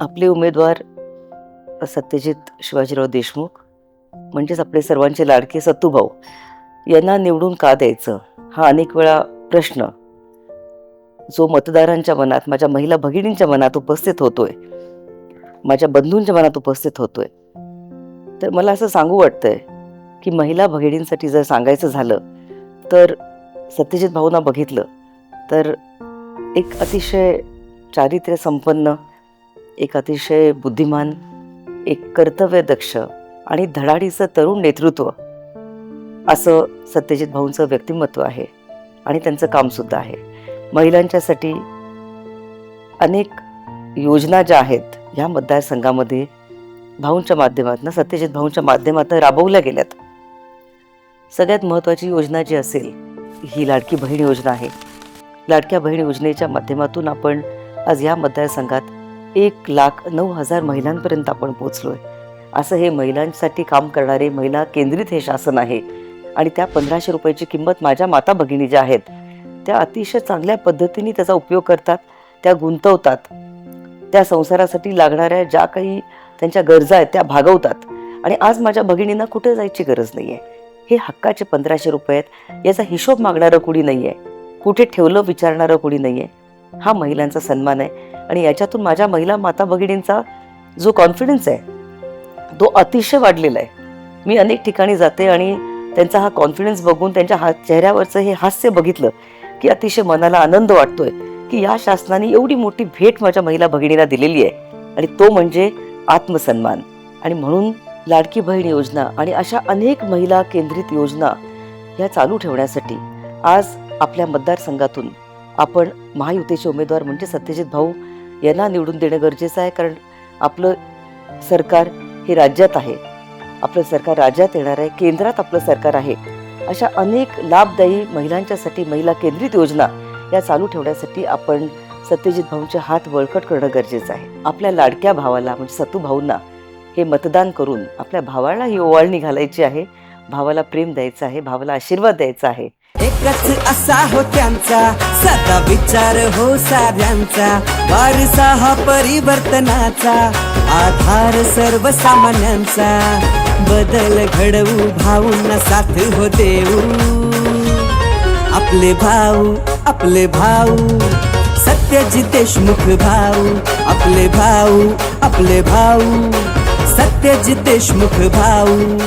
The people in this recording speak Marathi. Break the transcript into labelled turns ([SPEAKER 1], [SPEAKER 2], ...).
[SPEAKER 1] आपले उमेदवार सत्यजित शिवाजीराव देशमुख म्हणजेच आपले सर्वांचे लाडके सत्तूभाऊ यांना निवडून का द्यायचं? हा अनेक वेळा प्रश्न जो मतदारांच्या मनात माझ्या महिला भगिनींच्या मनात उपस्थित होतोय माझ्या बंधूंच्या मनात उपस्थित होतोय. तर मला असं सांगू वाटतंय की महिला भगिनींसाठी जर सांगायचं झालं तर सत्यजित भाऊंना बघितलं तर एक अतिशय चारित्र्य संपन्न एक अतिशय बुद्धिमान एक कर्तव्यदक्ष आणि धडाडीचं तरुण नेतृत्व. असं सत्यजित भाऊंचं व्यक्तिमत्व आहे आणि त्यांचं कामसुद्धा आहे. महिलांच्यासाठी अनेक योजना ज्या आहेत ह्या मतदारसंघामध्ये भाऊंच्या माध्यमातून सत्यजित भाऊंच्या माध्यमातून राबवल्या गेल्यात. सगळ्यात महत्त्वाची योजना जी असेल ही लाडकी बहीण योजना आहे. लाडक्या बहीण योजनेच्या माध्यमातून आपण आज या मतदारसंघात एक लाख नऊ हजार महिलांपर्यंत आपण पोचलोय असं हे महिलांसाठी काम करणारे महिला केंद्रित हे शासन आहे. आणि त्या पंधराशे रुपयाची किंमत माझ्या माता भगिनी ज्या आहेत त्या अतिशय चांगल्या पद्धतीने त्याचा उपयोग करतात त्या गुंतवतात. त्या संसारासाठी लागणाऱ्या ज्या काही त्यांच्या गरजा आहेत त्या भागवतात. आणि आज माझ्या भगिनींना कुठे जायची गरज नाही आहे हे हक्काचे पंधराशे रुपये आहेत याचा हिशोब मागणारं कुणी नाही आहे कुठे ठेवलं विचारणारं कुणी नाही आहे हा महिलांचा सन्मान आहे. आणि याच्यातून माझ्या महिला माता भगिनींचा जो कॉन्फिडन्स आहे तो अतिशय वाढलेला आहे. मी अनेक ठिकाणी जाते आणि त्यांचा हा कॉन्फिडन्स बघून त्यांच्या हा चेहऱ्यावरचं हे हास्य बघितलं की अतिशय मनाला आनंद वाटतोय की या शासनाने एवढी मोठी भेट माझ्या महिला भगिनीला दिलेली आहे आणि तो म्हणजे आत्मसन्मान. आणि म्हणून लाडकी बहीण योजना आणि अशा अनेक महिला केंद्रित योजना ह्या चालू ठेवण्यासाठी आज आपल्या मतदारसंघातून आपण महायुतीचे उमेदवार म्हणजे सत्यजित भाऊ यांना निवडून देणं गरजेचं आहे कारण आपलं सरकार हे राज्यात आहे. आपलं सरकार राज्यात येणार आहे केंद्रात आपलं सरकार आहे. अशा अनेक लाभदायी महिलांच्यासाठी महिला केंद्रित योजना या चालू ठेवण्यासाठी आपण सत्यजित भाऊंचे हात बळकट करणं गरजेचं आहे. आपल्या लाडक्या भावाला म्हणजे सतू भाऊंना हे मतदान करून आपल्या भावाला ही ओवाळणी घालायची आहे. भावाला प्रेम द्यायचं आहे भावाला आशीर्वाद द्यायचा आहे.
[SPEAKER 2] एकच असा हो त्यांचा. सदा विचार हो साऱ्यांचा. वारसा हा परिवर्तनाचा. आधार सर्वसामान्यांचा. बदल घडवू भाऊंना साथ हो देऊ. आपले भाऊ आपले भाऊ. सत्यजित देशमुख भाऊ. आपले भाऊ आपले भाऊ. सत्यजित देशमुख भाऊ.